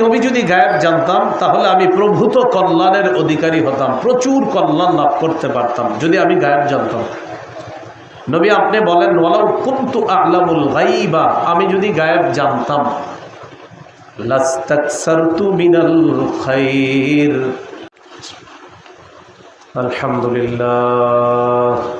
নবী যদি গায়েব জানতাম, তাহলে আমি প্রভূত কল্যাণের অধিকারী হতাম, প্রচুর কল্যাণ লাভ করতে পারতাম, যদি আমি গায়েব জানতাম। নবী আপনি বলেন, ওয়ালাউ কুন্তু আলামুল গাইবা আমি যদি গায়েব জানতাম। আলহামদুলিল্লাহ।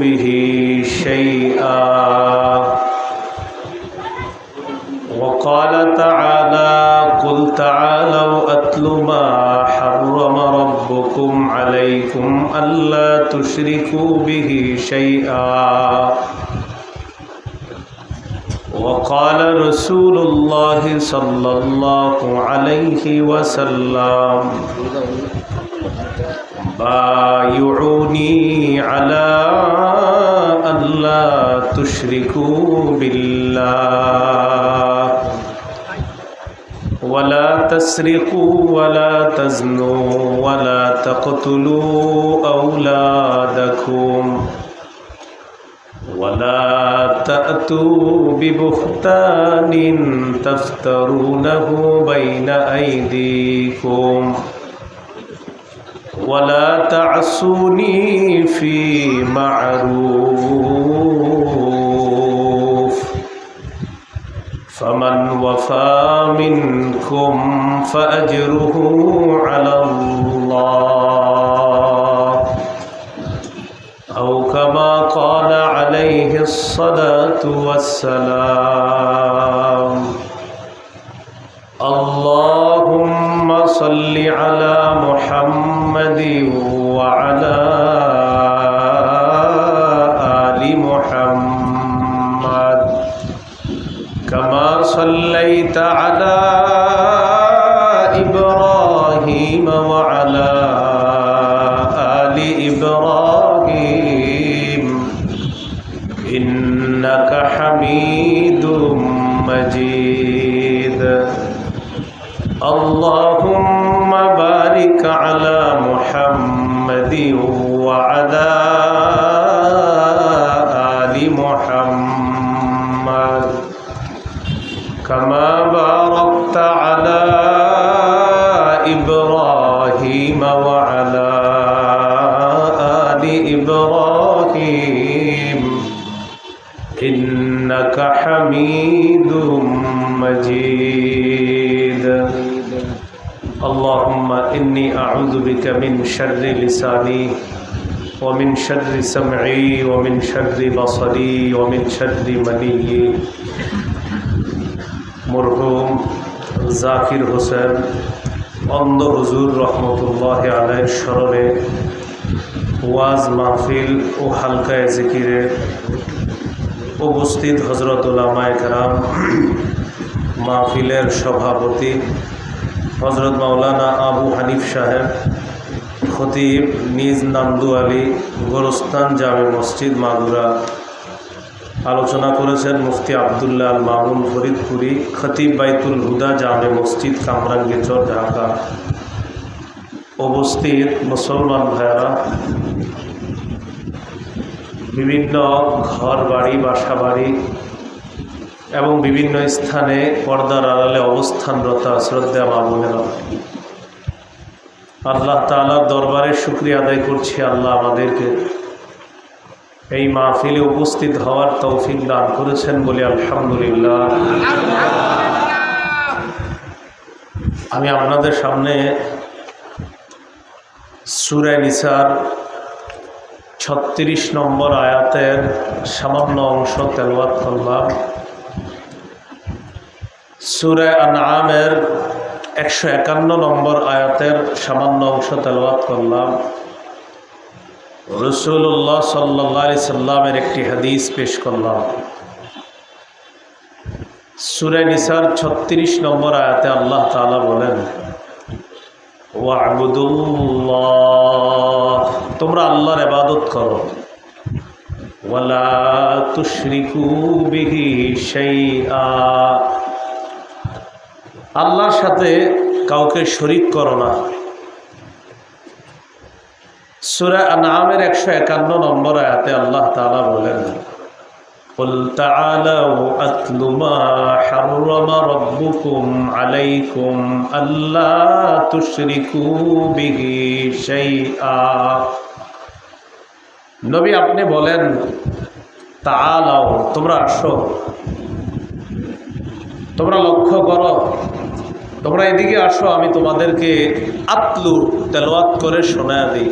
به شيئا. وقال تعالى قل تعالوا أتل ما حرم ربكم عليكم ألا تشركوا به شيئا. وقال رسول الله صلى الله عليه وسلم بايعوني على ألا تشركوا بالله. ولا تسرقوا ولا تزنوا ولا تقتلوا أولادكم. ولا تأتوا ببهتان تفترونه بين أيديكم. ولا تعصوني في معروف. فمن وفى منكم فأجره على الله. أو كما قال عليه الصلاة والسلام اللهم صل على محمد محمد. كما باركت على إبراهيم وعلى آل إبراهيم. إنك حميد مجيد. اللهم إني أعوذ بك من شر لساني ومن شر سمعي ومن شر بصري ومن شر مني মরহুম জাকির হোসেন অন্ধ হুজুর রহমতুল্লাহ আলের স্মরণে ওয়াজ মাহফিল ও হালকায় জিকিরে উপস্থিত হজরত উলামায় কেরাম মাহফিলের সভাপতি হজরত মাওলানা আবু হানিফ সাহেব খতিব নিজ নামদু আলী গোরস্তান জামে মসজিদ মাগুরা আলোচনা করেছেন মুফতি আবদুল্লাহ মামুন ফরিদপুরি, খতিব বাইতুল হুদা জামে মসজিদ কামরাঙ্গীচর ঢাকা। উপস্থিত মুসলমান ভাইয়েরা, বিভিন্ন ঘর বাড়ি বাসা বাড়ি এবং বিভিন্ন স্থানে পর্দার আড়ালে অবস্থানরত শ্রদ্ধা মা বোনেরা। আল্লাহ তালার দরবারে শুক্রিয়া আদায় করছি। আল্লাহ আমাদেরকে এই মাহফিলে উপস্থিত হওয়ার তৌফিক দান করেছেন বলে আলহামদুলিল্লাহ। আমি আপনাদের সামনে সুরায় নিসার ছত্রিশ নম্বর আয়াতের সামান্য অংশ তেলবাদ করলাম। সুরে আনআমের একশো একান্ন নম্বর আয়াতের সামান্য অংশ তেলবাদ করলাম। রসুল্লাহ সাল্লি সাল্লামের একটি হাদিস পেশ করলাম। সুরে নিসার ছত্রিশ নম্বর আয়াতে আল্লাহ তাআলা বলেন তোমরা আল্লাহর ইবাদত করো। ওয়ালা তুশরিকু বিহি শাইআ আল্লাহর সাথে কাউকে শরিক করো না সূরা আনআমের একশো একান্ন নম্বর আয়াতে আল্লাহ তাআলা বলেন قل تعالوا أتل ما حرم ربكم عليكم ألا تشركوا به شيئا নবী আপনি বলেন তাআলাও তোমরা আসো তোমরা লক্ষ্য করো, তোমরা এদিকে আসো, আমি তোমাদেরকে আতলু তেলাওয়াত করে শোনা দিই।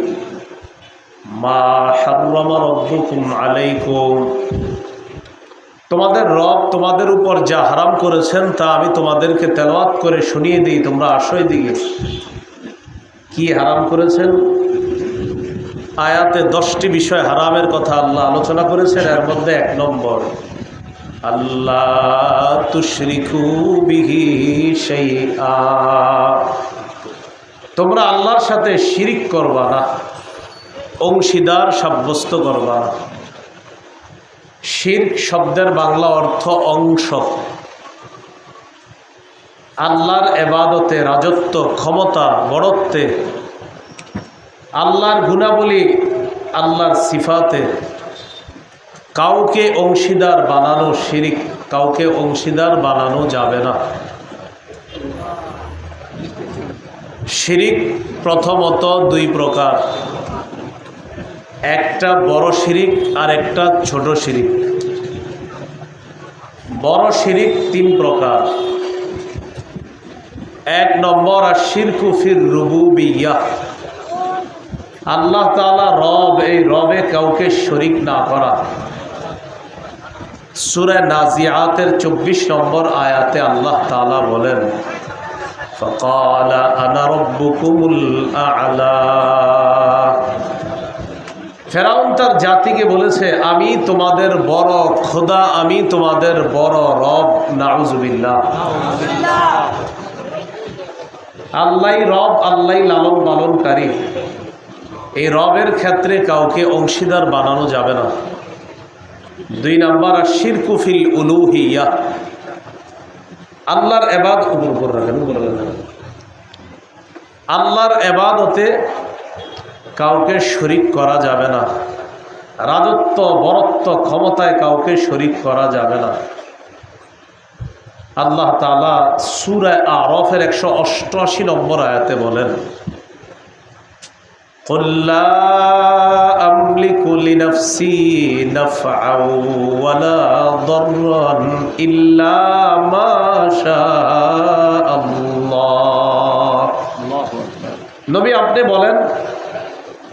মা হাররামা রব্বুকুম আলাইকুম। তোমাদের রব তোমাদের উপর যা হারাম করেছেন, তা আমি তোমাদেরকে তেলাওয়াত করে শুনিয়ে দিই, তোমরা আসো এদিকে। কি হারাম করেছেন? আয়াতে দশটি বিষয় হারামের কথা আল্লাহ আলোচনা করেছেন, এর মধ্যে এক নম্বর। সেই তোমরা আল্লাহর সাথে শিরিক করবা না, অংশীদার সাব্যস্ত করবা না। শির শব্দের বাংলা অর্থ অংশ। আল্লাহর এবাদতে রাজত্ব, ক্ষমতা, বড়ত্বে, আল্লাহর গুণাবলী, আল্লাহর সিফাতে। কাউকে অংশীদার বানানো শিরিক, কাউকে অংশীদার বানানো যাবে না। শিরিক প্রথমত দুই প্রকার, একটা বড় শিরিক আর একটা ছোট শিরিক। বড় শিরিক তিন প্রকার। এক নম্বর আর শিরকুফির রুবুবিয়া। আল্লাহ তালা রব, এই রবে কাউকে শরিক না করা। সুরে নাজিয়াতের চব্বিশ নম্বর আয়াতে আল্লাহ তালা বলেন فقال أنا ربكم الأعلى ফেরাউন তার জাতিকে বলেছে আমি তোমাদের বড় খোদা আমি তোমাদের বড় রব নাউজুবিল্লাহ আল্লাহ রব আল্লাহ লালন পালনকারী এই রবের ক্ষেত্রে কাউকে অংশীদার বানানো যাবে না দুই নাম্বার আর শিরকুফিল উলুহিয়া। আল্লাহর এবাদ উপর উপর রাখেন রাখেন। আল্লাহর এবাদতে কাউকে শরিক করা যাবে না। রাজত্ব, বরত্ব ক্ষমতায় কাউকে শরিক করা যাবে না। আল্লাহ তালা সুরায় আরফের একশো অষ্টআশি নম্বর আয়াতে বলেন قل لا أملك لنفسي نفعا ولا ضرا إلا ما شاء الله নবী আপনি বলেন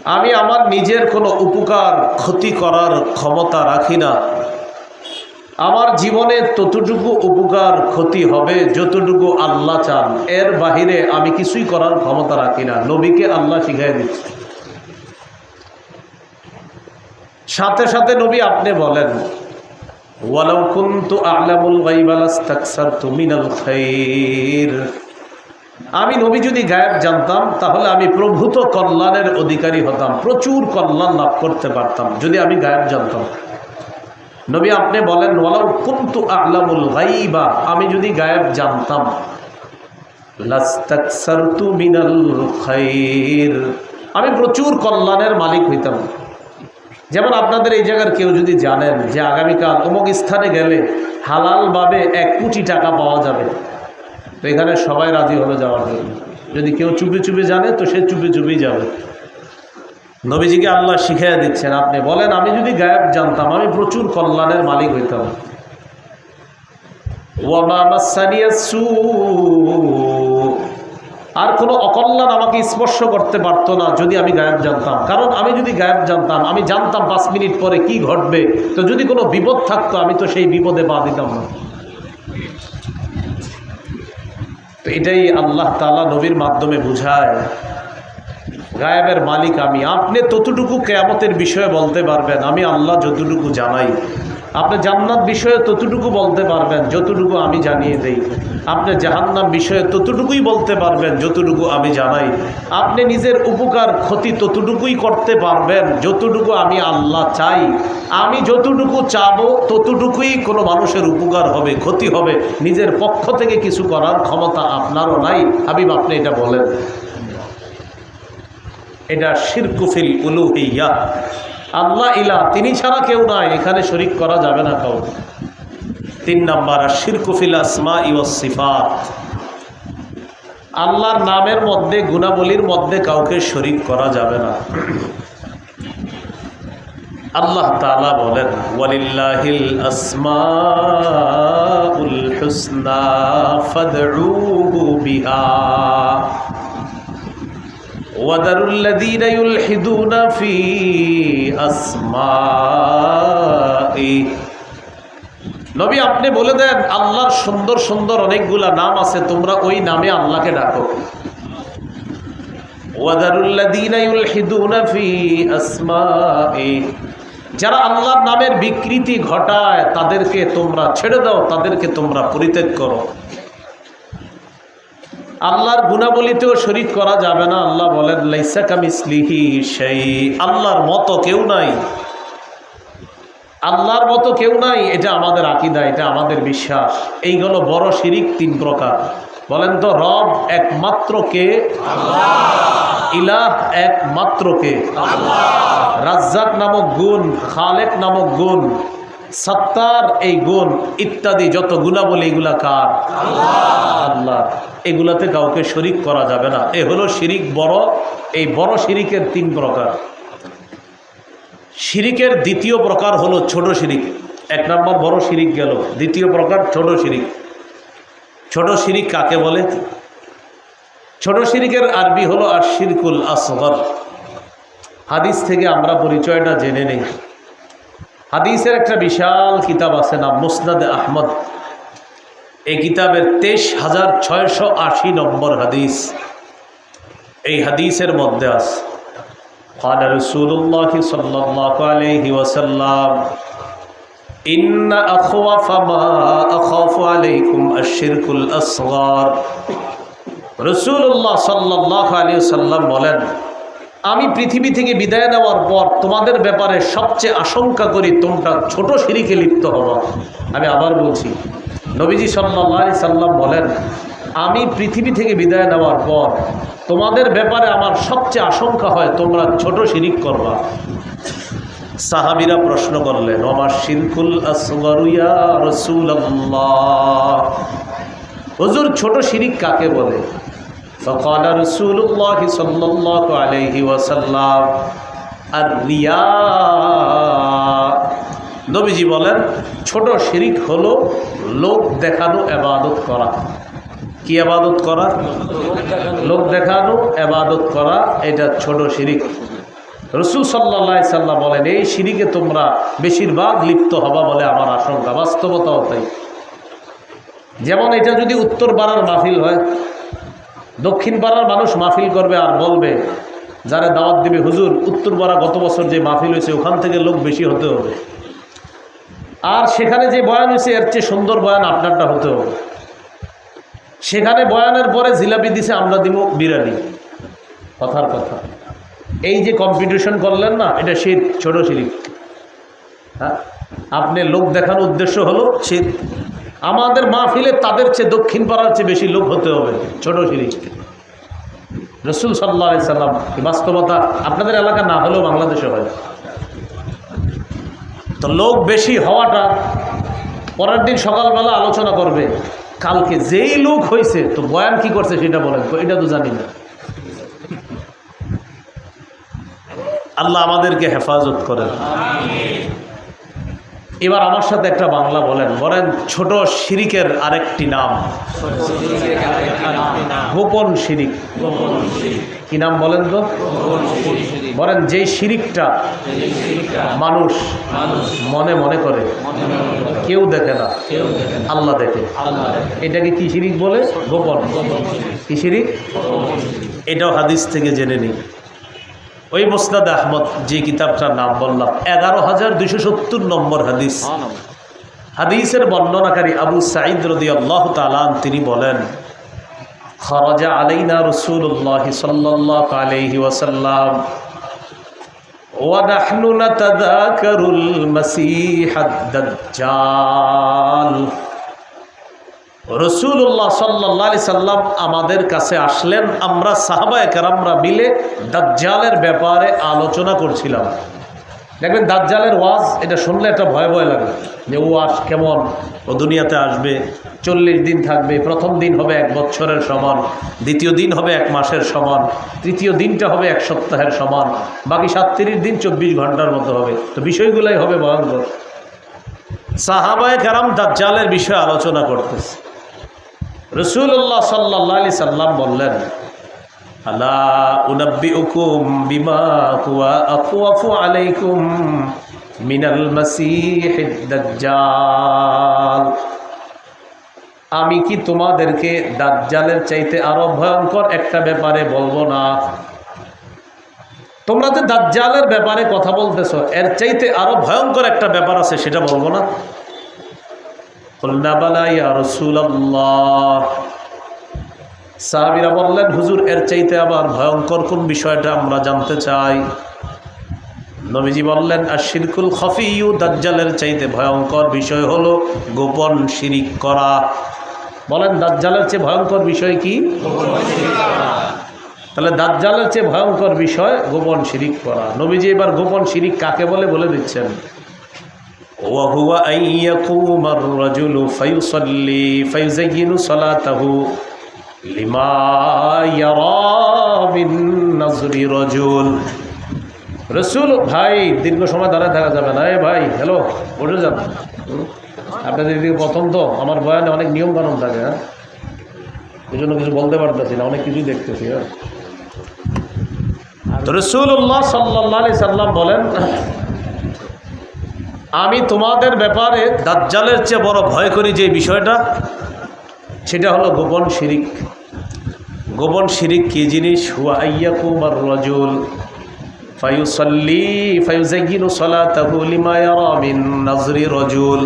আমি আমার নিজের কোনো উপকার ক্ষতি করার ক্ষমতা রাখি না আমার জীবনে ততটুকু উপকার ক্ষতি হবে যতটুকু আল্লাহ চান এর বাহিরে আমি কিছুই করার ক্ষমতা রাখি না নবীকে আল্লাহ শিখাই দিচ্ছে সাথে সাথে নবী আপনি বলেন আমি নবী যদি গায়েব জানতাম, তাহলে আমি প্রভূত কল্যাণের অধিকারী হতাম, প্রচুর কল্যাণ লাভ করতে পারতাম, যদি আমি গায়েব জানতাম। নবী আপনি বলেন, ওয়ালাউ কুনতু আ'লামুল গায়বা? আমি যদি গায়েব জানতাম আমি প্রচুর কল্যাণের মালিক হইতাম। যেমন আপনাদের এই জায়গার কেউ যদি জানেন যে আগামীকাল অমুক স্থানে গেলে হালালভাবে এক কোটি টাকা পাওয়া যাবে। তো এখানে সবাই রাজি হবে যাওয়ার জন্য। যদি কেউ চুপে চুপে জানে, তো সে চুপে চুপেই যাবে। নবীজিকে আল্লাহ শিখাইয়া দিচ্ছেন, আপনি বলেন, আমি যদি গায়েব জানতাম, আমি প্রচুর কল্যাণের মালিক হইতাম। ওয়ামা সু আর কোনো অকল্যাণ আমাকে স্পর্শ করতে পারতো না যদি আমি গায়েব জানতাম। কারণ আমি যদি গায়েব জানতাম, আমি জানতাম পাঁচ মিনিট পরে কি ঘটবে। তো যদি কোনো বিপদ থাকতো, আমি তো সেই বিপদে পা দিতাম না। তো এটাই আল্লাহ তালা নবীর মাধ্যমে বুঝায়, গায়েবের মালিক আমি। আপনি ততটুকু কেয়ামতের বিষয়ে বলতে পারবেন, আমি আল্লাহ যতটুকু জানাই। আপনি জান্নাত বিষয়ে ততটুকু বলতে পারবেন যতটুকু আমি জানিয়ে দেই। আপনি জাহান্নাম বিষয়ে ততটুকুই বলতে পারবেন যতটুকু আমি জানাই। আপনি নিজের উপকার, ক্ষতি ততটুকুই করতে পারবেন যতটুকু আমি আল্লাহ চাই। আমি যতটুকু চাবো ততটুকুই কোনো মানুষের উপকার হবে, ক্ষতি হবে। নিজের পক্ষ থেকে কিছু করার ক্ষমতা আপনারও নাই। হাবিব, আপনি এটা বলেন। এটা শিরকুফিল উলুহিয়া। আল্লাহ ইলা তিনি ছাড়া কেউ নাই, এখানে শরিক করা যাবে না কাউ তিন নাম্বার আর শিরকুফিল আসমা সিফাত। আল্লাহর নামের মধ্যে, গুণাবলীর মধ্যে কাউকে শরিক করা যাবে না। আল্লাহ তালা বলেন, ওয়ালিল্লাহিল আসমাউল হুসনা ফাদউহু বিহা। নবী, আপনি বলে দেন, আল্লাহর সুন্দর সুন্দর অনেকগুলা নাম আছে, তোমরা ওই নামে আল্লাহকে ডাকো। যারা আল্লাহর নামের বিকৃতি ঘটায়, তাদেরকে তোমরা ছেড়ে দাও, তাদেরকে তোমরা পরিত্যাগ করো। আল্লাহর গুণাবলিতেও শরিক করা যাবে না। আল্লাহ বলেন আল্লাহর মতো কেউ নাই। আল্লাহর মতো কেউ নাই, এটা আমাদের আকিদা, এটা আমাদের বিশ্বাস। এইগুলো বড় শিরিক, তিন প্রকার। বলেন তো, রব একমাত্র কে? ইলাহ একমাত্র কে? রাজ্জাক নামক গুণ, খালেক নামক গুণ। সত্তার এই গুণ, ইত্যাদি যত গুণাবলী এগুলা কার? আল্লাহ। এগুলাতে কাউকে শরিক করা যাবে না। এ হলো শিরিক বড়, এই বড় শিরিকের তিন প্রকার। শিরিকের দ্বিতীয় প্রকার হলো ছোট শিরিক। এক নম্বর বড় শিরিক গেল। দ্বিতীয় প্রকার ছোট শিরিক। ছোট শিরিক কাকে বলে? ছোট শিরিকের আরবি হলো আর শিরকুল আসগর। হাদিস থেকে আমরা পরিচয়টা জেনে নেই। হাদিসের একটা বিশাল কিতাব আছে না মুসনাদ আহমদ এই কিতাবের তেইশ হাজার ছয়শো আশি নম্বর হাদিস এই হাদিসের মধ্যে আছে قال رسول الله صلى الله عليه وسلم إن أخوف ما أخاف عليكم الشرك الأصغر রসুল্লাহ সাল্লাহ আলী সাল্লাম বলেন আমি পৃথিবী থেকে বিদায় নেওয়ার পর তোমাদের ব্যাপারে সবচেয়ে আশঙ্কা করি তোমরা ছোট সিঁড়িকে লিপ্ত হওয়া আমি আবার বলছি, নবীজি সাল্লাহ সাল্লাম বলেন, আমি পৃথিবী থেকে বিদায় নেওয়ার পর তোমাদের ব্যাপারে আমার সবচেয়ে আশঙ্কা হয় তোমরা ছোট শিরিক করবা। সাহাবিরা প্রশ্ন করলেন আমার শিরকুল রসুল হুজুর, ছোট শিরিক কাকে বলে? فقال رسول الله صلى الله عليه وسلم الرياء নবীজি বলেন ছোট শিরিক হলো লোক দেখানো এবাদত করা কি আবাদত করা লোক দেখানো এবাদত করা এটা ছোট শিরিক রসুল সাল্লা সাল্লাম বলেন এই সিঁড়িকে তোমরা বেশিরভাগ লিপ্ত হবা বলে আমার আশঙ্কা বাস্তবতাও তাই যেমন এটা যদি উত্তর পাড়ার মাহফিল হয় দক্ষিণ পাড়ার মানুষ মাহফিল করবে আর বলবে, যারা দাওয়াত দিবে, হুজুর, উত্তর পাড়া গত বছর যে মাহফিল হয়েছে, ওখান থেকে লোক বেশি হতে হবে। আর সেখানে যে বয়ান হয়েছে, এর চেয়ে সুন্দর বয়ান আপনারটা হতে হবে। সেখানে বয়ানের পরে জিলাপি দিছে, আমরা দিব বিরিয়ানি। কথার কথা। এই যে কম্পিটিশন করলেন না, এটা শীত, ছোট শিরিক। হ্যাঁ? আপনি লোক দেখানোর উদ্দেশ্য হলো শীত। আমাদের মাহফিলে তাদের চেয়ে দক্ষিণ পাড়ার চেয়ে বেশি লোক হতে হবে, ছোট শিরিক রসুল সাল্লা সাল্লাম বাস্তবতা আপনাদের এলাকা না হলেও বাংলাদেশে হয়। তো লোক বেশি হওয়াটা পরের দিন সকালবেলা আলোচনা করবে, কালকে যেই লোক হয়েছে তো বয়ান কি করছে সেটা বলেন এটা তো জানি না। আল্লাহ আমাদেরকে হেফাজত করেন। এবার আমার সাথে একটা বাংলা বলেন বলেন ছোট শিরিকের আরেকটি নাম। গোপন শিরিক। কি নাম বলেন তো? বলেন যে শিরিকটা মানুষ মনে মনে করে, কেউ দেখে না, আল্লাহ দেখে। এটাকে কি শিরিক বলে? গোপন। কি শিরিক? এটাও হাদিস থেকে জেনে নিই। ওই মোসনাদ আহমদ যে কিতাবটার নাম বললাম এগারো হাজার দুইশো সত্তর নম্বর হাদিস হাদিসের বর্ণনাকারী আবু সাঈদ রদি আল্লাহ তালান তিনি বলেন খরজা আলাইনা রসুল্লাহ সাল্লাহ আলহি ওয়াসাল্লাম ونحن نتذاكر المسيح الدجال রসুল্লাহ সাল্লাহ সাল্লাম আমাদের কাছে আসলেন, আমরা সাহাবায় কারামরা মিলে দাজ্জালের ব্যাপারে আলোচনা করছিলাম। দেখবেন দাজ্জালের ওয়াজ, এটা শুনলে একটা ভয় ভয় লাগে যে ও আস কেমন, ও দুনিয়াতে আসবে, চল্লিশ দিন থাকবে, প্রথম দিন হবে এক বছরের সমান, দ্বিতীয় দিন হবে এক মাসের সমান, তৃতীয় দিনটা হবে এক সপ্তাহের সমান, বাকি সাতত্রিশ দিন চব্বিশ ঘণ্টার মতো হবে। তো বিষয়গুলাই হবে ভয়ঙ্কর। সাহাবায় কারাম দাজ্জালের বিষয়ে আলোচনা করতেছে। রসুল্লাহ সাল্লাহ আলি সাল্লাম বললেন, আলা উনাব্বিউকুম বিমা দাজ্জাল। আমি কি তোমাদেরকে দাজ্জালের চাইতে আরও ভয়ঙ্কর একটা ব্যাপারে বলব না? তোমরা যে দাজ্জালের ব্যাপারে কথা বলতেছো, এর চাইতে আরও ভয়ঙ্কর একটা ব্যাপার আছে, সেটা বলব না? সাহাবিরা বললেন, হুজুর, এর চাইতে আবার ভয়ঙ্কর কোন বিষয়টা আমরা জানতে চাই? নবীজি বললেন আর শিরকুল খফিউ দাজ্জালের চাইতে ভয়ঙ্কর বিষয় হলো গোপন শিরিক করা। বলেন, দাজ্জালের চেয়ে ভয়ঙ্কর বিষয় কি? তাহলে দাজ্জালের চেয়ে ভয়ঙ্কর বিষয় গোপন শিরিক করা। নবীজি এবার গোপন শিরিক কাকে বলে? বলে দিচ্ছেন। وهو أن يقوم الرجل فيصلي فيزين صلاته لما يرى من نظر رجل রসুল ভাই দীর্ঘ সময় দাঁড়ায় থাকা যাবে না এ ভাই হ্যালো বসে যান হুম? আপনাদের এদিকে প্রথম তো আমার বয়ানে অনেক নিয়ম কানুন থাকে হ্যাঁ এই জন্য কিছু বলতে পারতেছি না অনেক কিছুই দেখতেছি হ্যাঁ তো রসুল্লাহ সাল্লাহ সাল্লাম বলেন আমি তোমাদের ব্যাপারে দাজ্জালের চেয়ে বড় ভয় করি যে বিষয়টা, সেটা হলো গোপন শিরিক। গোপন শিরিক কি জিনিস? হুয়া রজুল ফায়ুসল্লি মিন নাজরি রজুল।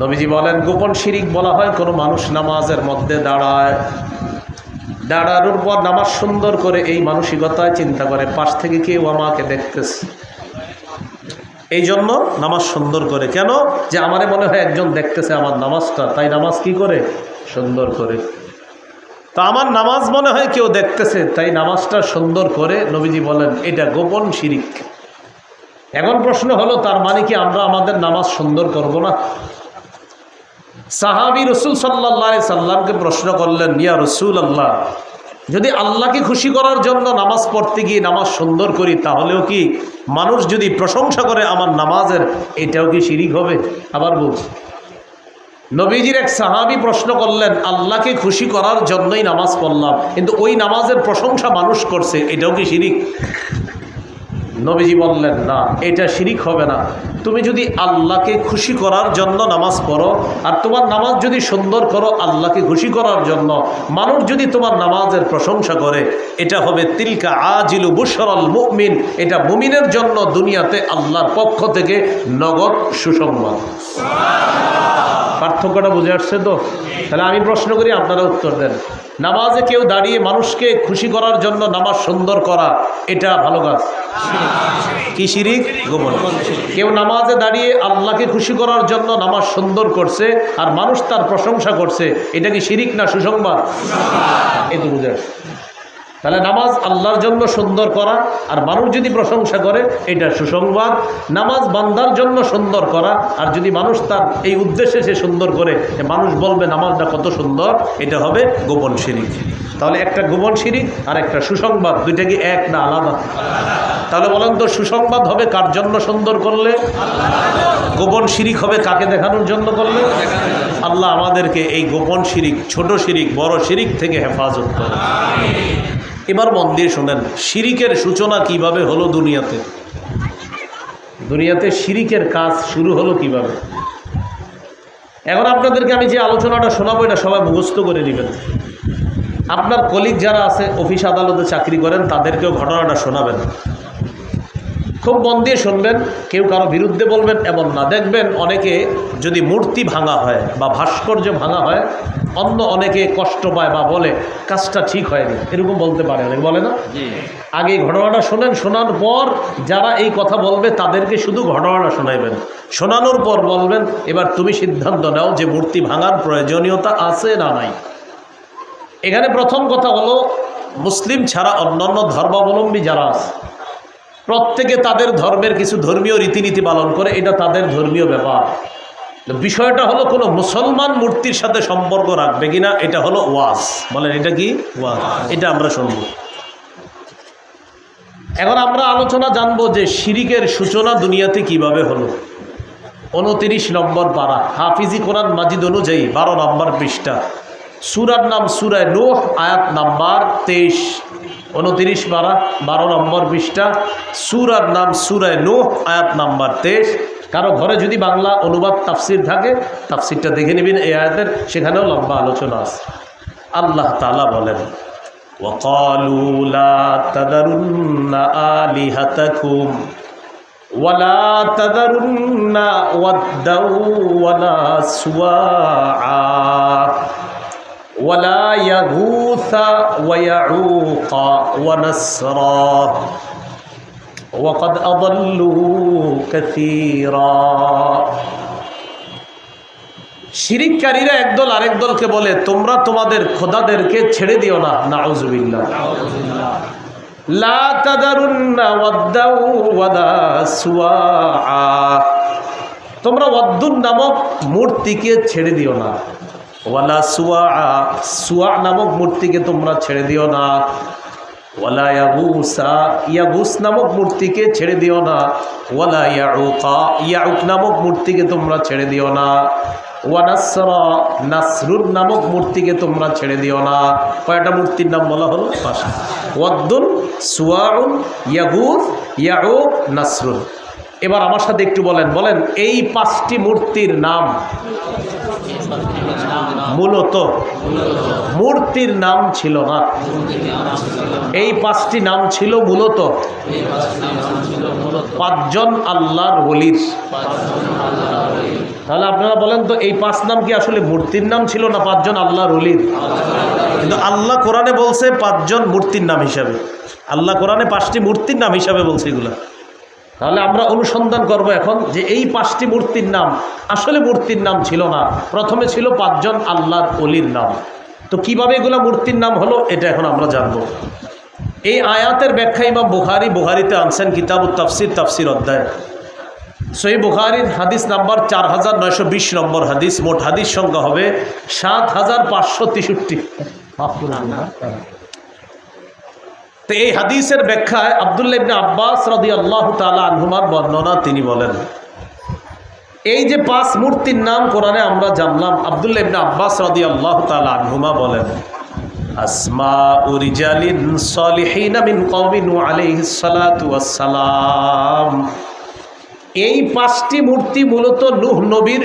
নবীজি বলেন, গোপন শিরিক বলা হয় কোনো মানুষ নামাজের মধ্যে দাঁড়ায়, দাঁড়ানোর পর নামাজ সুন্দর করে এই মানসিকতায় চিন্তা করে, পাশ থেকে কেউ আমাকে দেখতেছে? এই জন্য নামাজ সুন্দর করে। কেন? যে আমারে মনে হয় একজন দেখতেছে আমার নামাজটা, তাই নামাজ কি করে? সুন্দর করে। তা আমার নামাজ মনে হয় কেউ দেখতেছে, তাই নামাজটা সুন্দর করে নবীজি বলেন, এটা গোপন শিরিক। এখন প্রশ্ন হলো, তার মানে কি আমরা আমাদের নামাজ সুন্দর করব না? সাহাবি রসুল সাল্লাহ সাল্লামকে প্রশ্ন করলেন, ইয়া রসুল আল্লাহ যদি আল্লাহকে খুশি করার জন্য নামাজ পড়তে গিয়ে নামাজ সুন্দর করি, তাহলেও কি মানুষ যদি প্রশংসা করে আমার নামাজের, এটাও কি শিরিক হবে? আবার বলছি। নবীজির এক সাহাবি প্রশ্ন করলেন, আল্লাহকে খুশি করার জন্যই নামাজ পড়লাম, কিন্তু ওই নামাজের প্রশংসা মানুষ করছে, এটাও কি শিরিক? নবীজি বললেন, না, এটা শিরিক হবে না। তুমি যদি আল্লাহকে খুশি করার জন্য নামাজ পড়ো, আর তোমার নামাজ যদি সুন্দর করো, আল্লাহকে খুশি করার জন্য মানুষ যদি তোমার নামাজের প্রশংসা করে, এটা হবে তিলকা আজিলু বুসরল মুমিন। এটা মুমিনের জন্য দুনিয়াতে আল্লাহর পক্ষ থেকে নগদ সুসংবাদ। পার্থক্যটা বুঝে আসছে তো? তাহলে আমি প্রশ্ন করি, আপনারা উত্তর দেন। নামাজে কেউ দাঁড়িয়ে মানুষকে খুশি করার জন্য নামাজ সুন্দর করা, এটা ভালো কাজ? কি গোপন। কেউ নামাজে দাঁড়িয়ে আল্লাহকে খুশি করার জন্য নামাজ সুন্দর করছে, আর মানুষ তার প্রশংসা করছে, এটা কি শিরিক না সুসংবাদ? তো বুঝে আসছে। তাহলে নামাজ আল্লাহর জন্য সুন্দর করা, আর মানুষ যদি প্রশংসা করে, এটা সুসংবাদ। নামাজ বান্দার জন্য সুন্দর করা, আর যদি মানুষ তার এই উদ্দেশ্যে সে সুন্দর করে মানুষ বলবে নামাজটা কত সুন্দর, এটা হবে গোপন শিরিক। তাহলে একটা গোপন শিরিক আর একটা সুসংবাদ, দুইটা কি এক না আলাদা? তাহলে বলেন তো, সুসংবাদ হবে কার জন্য সুন্দর করলে? গোপন শিরিক হবে কাকে দেখানোর জন্য করলে? আল্লাহ আমাদেরকে এই গোপন শিরিক, ছোট শিরিক, বড় শিরিক থেকে হেফাজত করে এবার মন দিয়ে শোনেন, শিরিকের সূচনা কীভাবে হলো দুনিয়াতে? দুনিয়াতে শিরিকের কাজ শুরু হলো কীভাবে? এখন আপনাদেরকে আমি যে আলোচনাটা শোনাবো, এটা সবাই মুখস্থ করে নেবেন। আপনার কলিগ যারা আছে, অফিস আদালতে চাকরি করেন, তাদেরকেও ঘটনাটা শোনাবেন। খুব মন দিয়ে শুনবেন, কেউ কারও বিরুদ্ধে বলবেন, এমন না। দেখবেন অনেকে যদি মূর্তি ভাঙা হয় বা ভাস্কর্য ভাঙা হয় অন্য অনেকে কষ্ট পায় বা বলে কাজটা ঠিক হয়নি। এরকম বলতে পারে অনেক বলে না? আগে ঘটনাটা শোনেন শোনার পর যারা এই কথা বলবে তাদেরকে শুধু ঘটনাটা শোনাইবেন। শোনানোর পর বলবেন এবার তুমি সিদ্ধান্ত নাও যে মূর্তি ভাঙার প্রয়োজনীয়তা আছে না নাই। এখানে প্রথম কথা হলো মুসলিম ছাড়া অন্যান্য ধর্মাবলম্বী যারা আছে প্রত্যেকে তাদের ধর্মের কিছু ধর্মীয় রীতিনীতি পালন করে এটা তাদের ধর্মীয় ব্যাপার। বিষয়টা হলো কোনো মুসলমান মূর্তির সাথে সম্পর্ক রাখবে কিনা, এটা হলো ওয়াজ। বলেন, এটা কি? ওয়াজ। এটা আমরা শুনব। এখন আমরা আলোচনা জানব যে শিরিকের সূচনা দুনিয়াতে কীভাবে হলো। উনতিরিশ নম্বর পারা, হাফিজি কোরআন মাজিদ অনুযায়ী বারো নম্বর পৃষ্ঠা। সুরার নাম সুরায় নোহ, আয়াত নাম্বার তেইশ। উনতিরিশ পারা, বারো নম্বর পৃষ্ঠা। সুরার নাম সুরায় নোহ, আয়াত নাম্বার তেইশ। কারো ঘরে যদি বাংলা অনুবাদ তাফসির থাকে তাফসিরটা দেখে নেবেন এই আয়াতের সেখানেও লম্বা আলোচনা আছে আল্লাহ তালা বলেন وقالوا لا تذرن آلهتكم ولا تذرن ودا ولا سواعا ولا يغوث ويعوق ونسرا وقد أضلوا كثيرا শিরিককারীরা একদল আরেক দলকে বলে তোমরা তোমাদের খোদাদেরকে ছেড়ে দিও না নাউজুবিল্লাহ লা তাদারুন্না ওয়াদ্দাউ ওয়াদা সুওয়া তোমরা ওয়াদ্দুন নামক মূর্তিকে ছেড়ে দিও না ওয়ালা সুয়া সুয়া নামক মূর্তিকে তোমরা ছেড়ে দিও না ওয়ালা ইয়াগুসা ইয়াগুস নামক মূর্তিকে ছেড়ে দিও না। ওয়ালা ইয়াউকা, ইয়াউক নামক মূর্তিকে তোমরা ছেড়ে দিও না। ওয়ানাসরা নাসরুন নামক মূর্তিকে তোমরা ছেড়ে দিও না। কয়টা মূর্তির নাম বলা হলো? ওয়াদ্দুন, সুয়াউন ইয়াগুস ইয়াউক, নাসরুন। এবার আমার সাথে একটু বলেন বলেন, এই পাঁচটি মূর্তির নাম? মূলত, মূর্তির নাম ছিল না। এই পাঁচটি নাম ছিল মূলত পাঁচজন আল্লাহর বলির তাহলে আপনারা বলেন তো, এই পাঁচ নাম কি আসলে মূর্তির নাম ছিল না পাঁচজন আল্লাহর অলির কিন্তু আল্লাহ কোরআনে বলছে পাঁচজন মূর্তির নাম হিসাবে। আল্লাহ কোরআনে পাঁচটি মূর্তির নাম হিসাবে বলছে এগুলা। তাহলে আমরা অনুসন্ধান করব এখন যে এই পাঁচটি মূর্তির নাম, আসলে মূর্তির নাম ছিল না। প্রথমে ছিল পাঁচজন আল্লাহর অলির নাম। তো কীভাবে এগুলো মূর্তির নাম হলো, এটা এখন আমরা জানব। এই আয়াতের ব্যাখ্যা ইমাম বুখারি বুখারিতে আনছেন কিতাব তাফসির তাফসির অধ্যায়। সই বুখারির হাদিস নাম্বার চার হাজার নয়শো বিশ নম্বর হাদিস, মোট হাদিস সংখ্যা হবে সাত হাজার পাঁচশো তেষট্টি। তো এই হাদিসের ব্যাখ্যায় আবদুল্লাহ ইবনে আব্বাস রদি আল্লাহ তালা আনহুমার বর্ণনা তিনি বলেন, এই যে পাঁচ মূর্তির নাম কোরআনে আমরা জানলাম, আবদুল্লাহ ইবনে আব্বাস রদি আল্লাহ তালা আনহুমা বলেন এই পাঁচটি মূর্তি মূলত নূহ নবীর